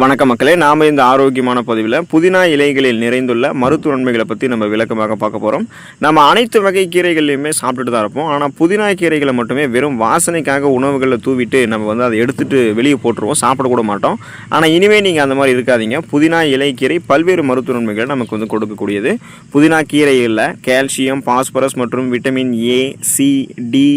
வணக்க மக்களே நாம் இந்த ஆரோக்கியமான பதிவில் புதினா இலைகளில் நிறைந்துள்ள மருத்துவ நன்மைகளை பற்றி நம்ம விளக்கமாக பார்க்க போகிறோம் நம்ம அனைத்து வகை கீரைகள்லையுமே சாப்பிட்டுட்டு தான் இருப்போம். ஆனால் புதினா கீரைகளை மட்டுமே வெறும் வாசனைக்காக உணவுகளில் தூவிட்டு நம்ம வந்து அதை எடுத்துகிட்டு வெளியே போட்டுருவோம். சாப்பிடக்கூட மாட்டோம். ஆனால் இனிமேல் நீங்கள் அந்த மாதிரி இருக்காதீங்க. புதினா இலைக்கீரை பல்வேறு மருத்துவ நன்மைகளை நமக்கு வந்து கொடுக்கக்கூடியது. புதினா கீரைகளில் கால்சியம் பாஸ்பரஸ் மற்றும் vitamin A C D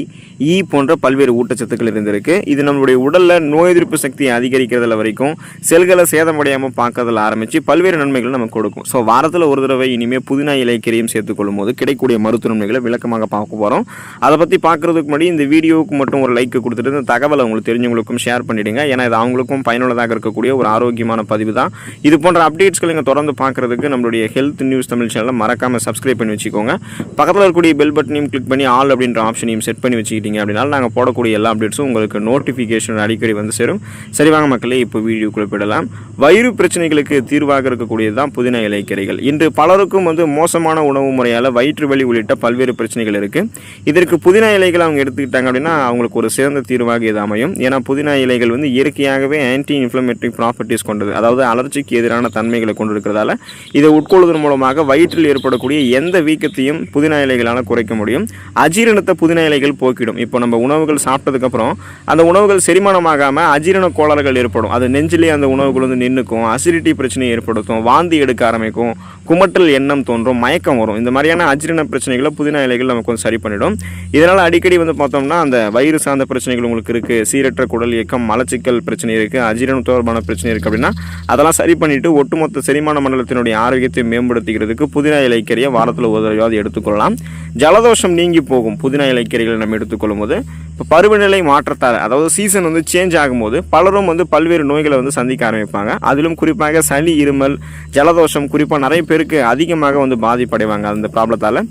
E போன்ற பல்வேறு ஊட்டச்சத்துக்கள் இருந்திருக்கு. இது நம்மளுடைய உடலில் நோய் எதிர்ப்பு சக்தியை அதிகரிக்கிறதுல வரைக்கும் செல்கள் சேதமடையாமல் பார்க்கறதுல ஆரம்பித்து பல்வேறு நன்மைகள் நமக்கு கொடுக்கும். ஸோ வாரத்தில் ஒரு தடவை இனிமேல் புதினா இலைக்கீரையும் சேர்த்துக்கொள்ளும் போது கிடைக்கக்கூடிய மருத்துவ நன்மைகளை விளக்கமாக பார்க்க போகிறோம் அதை பற்றி பார்க்குறதுக்கு முன்னாடி இந்த வீடியோவுக்கு மட்டும் ஒரு லைக் கொடுத்துட்டு இந்த தகவலை உங்களுக்கு தெரிஞ்சவங்களுக்கும் ஷேர் பண்ணிவிடுங்க ஏன்னா இது அவங்களுக்கும் பயனுள்ளதாக இருக்கக்கூடிய ஒரு ஆரோக்கியமான பதிவு தான். இது போன்ற அப்டேட்ஸ்களை நீங்கள் தொடர்ந்து பார்க்குறதுக்கு நம்மளுடைய ஹெல்த் நியூஸ் தமிழ் சேனலை மறக்காமல் சப்ஸ்கிரைப் பண்ணி வச்சுக்கோங்க. பக்கத்தில் இருக்கக்கூடிய பெல் பட்டனையும் கிளிக் பண்ணி ஆல் அப்படின்ற ஆப்ஷனையும் செட் பண்ணி வச்சுக்கிட்டீங்க அப்படின்னா நாங்கள் போடக்கூடிய எல்லா அப்டேட்ஸும் உங்களுக்கு நோட்டிஃபிகேஷன் அடிக்கடி வந்து சேரும். சரி வாங்க மக்களே இப்போ வீடியோ போயிடலாம். வயிறு பிரச்சனைகளுக்கு தீர்வாக இருக்கக்கூடியது தான் புதினா இலைக்கீரைகள் இன்று பலருக்கும் வந்து மோசமான உணவு முறையால் வயிற்று வலி உள்ளிட்ட பல்வேறு பிரச்சனைகள் இருக்குது இதற்கு புதினா இலைகள் அவங்க எடுத்துக்கிட்டாங்க அப்படின்னா அவங்களுக்கு ஒரு சிறந்த தீர்வாக இது அமையும். ஏன்னா புதினா இலைகள் வந்து இயற்கையாகவே ஆன்டி இன்ஃப்ளமேட்டரி ப்ராப்பர்ட்டிஸ் கொண்டது. அதாவது அலர்ச்சிக்கு எதிரான தன்மைகளை கொண்டிருக்கிறதால இதை உட்கொள்வதன் மூலமாக வயிற்றில் ஏற்படக்கூடிய எந்த வீக்கத்தையும் புதினா இலைகளால் குறைக்க முடியும். அஜீரணத்தை புதினா இலைகள் போக்கிடும். இப்போ நம்ம உணவுகள் சாப்பிட்டதுக்கப்புறம் அந்த உணவுகள் செரிமானமாகாமல் அஜீரண கோளாறுகள் ஏற்படும். அது நெஞ்சிலே அந்த உணவுகள் வந்து நின்றுக்கும் அசிடிட்டி பிரச்சனையை ஏற்படுத்தும் வாந்தி எடுக்க ஆரம்பிக்கும் குமட்டல் எண்ணம் தோன்றும் மயக்கம் வரும். இந்த மாதிரியான அஜீரண பிரச்சனைகளை புதினா இலைகள் நமக்கு வந்து சரி பண்ணிடும். இதனால் அடிக்கடி வந்து பார்த்தோம்னா அந்த வயிறு சார்ந்த பிரச்சனைகள் உங்களுக்கு இருக்குது சீரற்ற குடல் இயக்கம் மலச்சிக்கல் பிரச்சனை இருக்குது அஜீரணம் தொடர்பான பிரச்சனை இருக்குது அப்படின்னா அதெல்லாம் சரி பண்ணிவிட்டு ஒட்டுமொத்த செரிமான மண்டலத்தினுடைய ஆரோக்கியத்தை மேம்படுத்திக்கிறதுக்கு புதினா இலைக்கறியை வாரத்தில் உதவியாவது எடுத்துக்கொள்ளலாம். ஜலதோஷம் நீங்கி போகும் புதினா இலைக்கறிகளை நம்ம எடுத்துக்கொள்ளும் போது இப்போ பருவநிலை மாற்றத்தால் அதாவது சீசன் வந்து சேஞ்ச் ஆகும்போது பலரும் வந்து பல்வேறு நோய்களை வந்து சந்திக்க ஆரம்பிப்பாங்க. அதிலும் குறிப்பாக சளி இருமல் ஜலதோஷம் குறிப்பாக நிறைய பேருக்கு அதிகமாக வந்து பாதிப்படைவாங்க அந்த ப்ராப்ளத்தால்.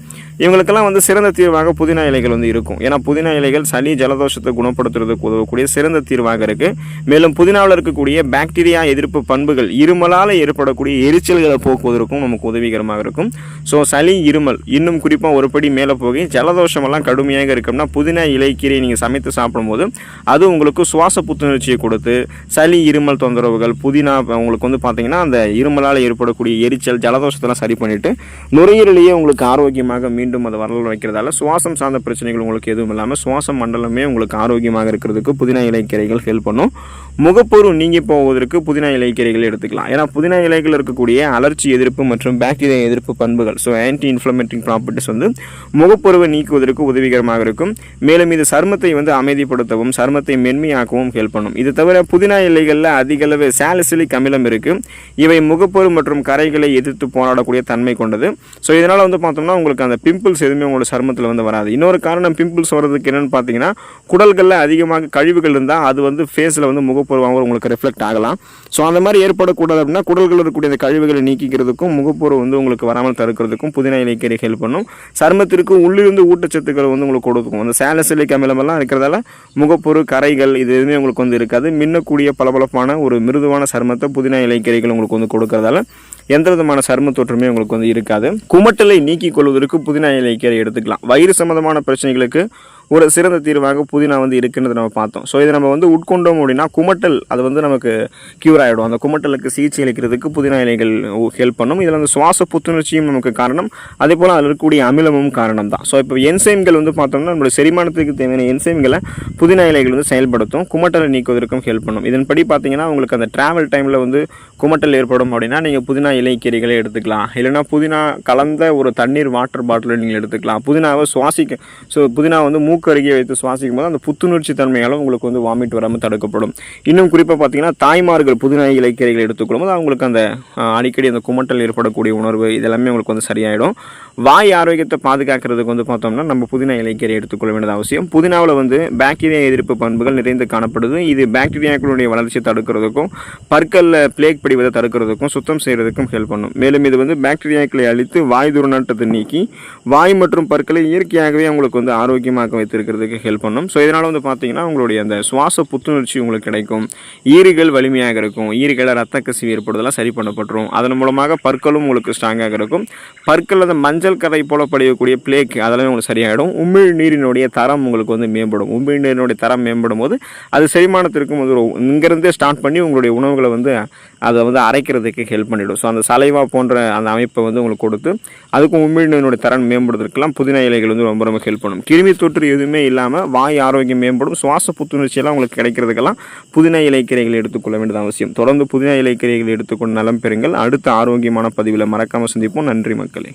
இவங்களுக்கெல்லாம் வந்து சிறந்த தீர்வாக புதினா இலைகள் வந்து இருக்கும். ஏன்னா புதினா இலைகள் சளி ஜலதோஷத்தை குணப்படுத்துறதுக்கு உதவக்கூடிய சிறந்த தீர்வாக இருக்குது மேலும் புதினாவில் இருக்கக்கூடிய பாக்டீரியா எதிர்ப்பு பண்புகள் இருமலால் ஏற்படக்கூடிய எரிச்சல்களை போக்குவதற்கும் நமக்கு உதவிகரமாக இருக்கும். ஸோ சளி இருமல் இன்னும் குறிப்பாக ஒரு படி மேலே போய் ஜலதோஷமெல்லாம் கடுமையாக இருக்கும்னா புதினா இலைக்கீரை நீங்கள் சமைத்து சாப்பிடும்போது அது உங்களுக்கு சுவாச புத்துணர்ச்சியை கொடுத்து சளி இருமல் தொந்தரவுகள் புதினா உங்களுக்கு வந்து பார்த்தீங்கன்னா அந்த இருமலால் ஏற்படக்கூடிய எரிச்சல் ஜலதோஷத்தெல்லாம் சரி பண்ணிவிட்டு நுரையீரலையே உங்களுக்கு ஆரோக்கியமாக மீண்டும் அதை வரல வைக்கிறதால சுவாசம் சார்ந்த பிரச்சனைகள் உங்களுக்கு எதுவும் இல்லாமல் சுவாச மண்டலமே உங்களுக்கு ஆரோக்கியமாக இருக்கிறதுக்கு புதினா இலைக்கீரைகள் ஹெல்ப் பண்ணும். முகப்பொரு நீங்கி போவதற்கு புதினா இலைக்கீரைகள் எடுத்துக்கலாம். ஏன்னா புதினா இலைகள் இருக்கக்கூடிய அலர்ச்சி எதிர்ப்பு மற்றும் பாக்டீரியா எதிர்ப்பு பண்புகள் ஸோ ஆன்டி இன்ஃப்ளமேட்டிங் ப்ராப்பர்ட்டிஸ் வந்து முகப்பொருவை நீக்குவதற்கு உதவிகரமாக இருக்கும். மேலும் இது சருமத்தை வந்து அமைதிப்படுத்தவும் சருமத்தை மென்மையாக்கவும் ஹெல்ப் பண்ணும். இது தவிர புதினா இலைகளில் அதிகளவு சாலிசிலிக் அமிலம் இருக்குது இவை முகப்பொரு மற்றும் கரைகளை எதிர்த்து போராடக்கூடிய தன்மை கொண்டது. ஸோ இதனால் வந்து பார்த்தோம்னா உங்களுக்கு அந்த பிம்பிள்ஸ் எதுவுமே உங்களோட சருமத்தில் வந்து வராது. இன்னொரு காரணம் பிம்பிள்ஸ் வர்றதுக்கு என்னென்னு பார்த்தீங்கன்னா குடல்களில் அதிகமாக கழிவுகள் இருந்தால் அது வந்து ஃபேஸில் வந்து முகப்பொருவாக உங்களுக்கு ரிஃப்ளெக்ட் ஆகலாம். ஸோ அந்த மாதிரி ஏற்படக்கூடாது அப்படின்னா குடல்களில் இருக்கக்கூடிய அந்த கழிவுகளை நீக்கிக்கிறதுக்கும் முகப்பொரு வந்து உங்களுக்கு வராமல் தடுக்கிறதுக்கும் புதினா இலைக்கீரை ஹெல்ப் பண்ணும். சருமத்திற்கு உள்ளிருந்து ஊட்டச்சத்துக்கள் வந்து உங்களுக்கு கொடுக்கும். அந்த சேலசிலிக் அமிலமெல்லாம் இருக்கிறதால முகப்பொரு கரைகள் இது எதுவுமே உங்களுக்கு வந்து இருக்காது. மின்னக்கூடிய பளபளப்பான ஒரு மிருதுவான சருமத்தை புதினா இலைக்கறிகள் உங்களுக்கு வந்து கொடுக்கறதால எந்த விதமான சரும தொற்றுமே உங்களுக்கு வந்து இருக்காது. குமட்டலை நீக்கிக் கொள்வதற்கு புதினா இலைக்கீரை எடுத்துக்கலாம். வயிறு சம்பந்தமான பிரச்சனைகளுக்கு ஒரு சிறந்த தீர்வாக புதினா வந்து இருக்குன்றது நம்ம பார்த்தோம். ஸோ இதை நம்ம வந்து உட்கொண்டோம் அப்படின்னா குமட்டல் அது வந்து நமக்கு க்யூர் ஆகிடும் அந்த குமட்டலுக்கு சிகிச்சை அளிக்கிறதுக்கு புதினா இலைகள் ஹெல்ப் பண்ணும். இதில் அந்த சுவாச புத்துணர்ச்சியும் நமக்கு காரணம். அதே போல் அதில் இருக்கக்கூடிய அமிலமும் காரணம் தான். ஸோ இப்போ என்சைம்கள் வந்து பார்த்தோம்னா நம்மளுடைய செரிமானத்துக்கு தேவையான என்சைம்களை புதினா இலைகள் வந்து செயல்படுத்தும். குமட்டலை நீக்குவதற்கும் ஹெல்ப் பண்ணும். இதன்படி பார்த்தீங்கன்னா உங்களுக்கு அந்த டிராவல் டைமில் வந்து குமட்டல் ஏற்படும் அப்படின்னா நீங்கள் புதினா இலைக்கீரைகளை எடுத்துக்கலாம். இல்லைன்னா புதினா கலந்த ஒரு தண்ணீர் வாட்டர் பாட்டில் நீங்கள் எடுத்துக்கலாம். புதினாவை சுவாசிக்க ஸோ புதினா வந்து மூ மூக்கு அருகே வைத்து சுவாசிக்கும் போது அந்த புத்துணர்ச்சி தன்மையால் உங்களுக்கு வந்து வாமிட் வராமல் தடுக்கப்படும். இன்னும் குறிப்பாக பார்த்தீங்கன்னா தாய்மார்கள் புதினா இலைக்கீரைகளை எடுத்துக்கொள்ளும் போது அவங்களுக்கு அந்த அடிக்கடி அந்த குமட்டல் ஏற்படக்கூடிய உணர்வு இதெல்லாமே உங்களுக்கு வந்து சரியாயிடும். வாய் ஆரோக்கியத்தை பாதுகாக்கிறதுக்கு வந்து பார்த்தோம்னா நம்ம புதினா இலைக்கீரை எடுத்துக்கொள்ள வேண்டியது அவசியம். புதினாவில் வந்து பாக்டீரியா எதிர்ப்பு பண்புகள் நிறைந்து காணப்படுது. இது பாக்டீரியாக்களுடைய வளர்ச்சியை தடுக்கிறதுக்கும் பற்களில் பிளேக் பிடிவதை தடுக்கிறதுக்கும் சுத்தம் செய்கிறதுக்கும் ஹெல்ப் பண்ணும். மேலும் இது வந்து பாக்டீரியாக்களை அழித்து வாய் துர்நாட்டத்தை நீக்கி வாய் மற்றும் பற்களை இயற்கையாகவே அவங்களுக்கு வந்து ஆரோக்கியமாக வைத்திருக்கிறதுக்கு ஹெல்ப் பண்ணும். ஸோ இதனால் வந்து பார்த்திங்கன்னா உங்களுடைய அந்த சுவாச புத்துணர்ச்சி உங்களுக்கு கிடைக்கும். ஈறுகள் வலிமையாக இருக்கும். ஈறுகளை ரத்த கசிவு ஏற்படுதெல்லாம் சரி பண்ணப்பட்டுரும். அதன் மூலமாக பற்களும் உங்களுக்கு ஸ்ட்ராங்காக இருக்கும். பற்கள் அந்த மஞ்சள் கரை போல படியக்கூடிய பிளேக் அதெல்லாம் உங்களுக்கு சரியாகிடும் உமிழ் நீரினுடைய தரம் உங்களுக்கு வந்து மேம்படும். உமிழ் நீரினுடைய தரம் மேம்படும் போது அது செரிமானத்திற்கும் வந்து ஒரு இங்கேருந்தே ஸ்டார்ட் பண்ணி உங்களுடைய உணவுகளை வந்து அதை வந்து அரைக்கிறதுக்கு ஹெல்ப் பண்ணிவிடும் ஸோ அந்த சலைவா போன்ற அந்த அமைப்பை வந்து உங்களுக்கு கொடுத்து அதுக்கும் உமிழ்நீரினுடைய தரம் மேம்படுறதுக்கெல்லாம் புதினா இலைகள் வந்து ரொம்ப ரொம்ப ஹெல்ப் பண்ணும். கிருமி தொற்று எதுவுமே இல்லாமல் வாய் ஆரோக்கியம் மேம்படும். சுவாச புத்துணர்ச்சியெல்லாம் உங்களுக்கு கிடைக்கிறதுக்கெல்லாம் புதினா இலைக்கீரைகள் எடுத்துக்கொள்ள வேண்டியது அவசியம். தொடர்ந்து புதினா இலைக்கீரைகள் எடுத்துக்கொண்டு நலம் பெறுங்கள். அடுத்த ஆரோக்கியமான பதிவில் மறக்காமல் சந்திப்போம். நன்றி மக்களே.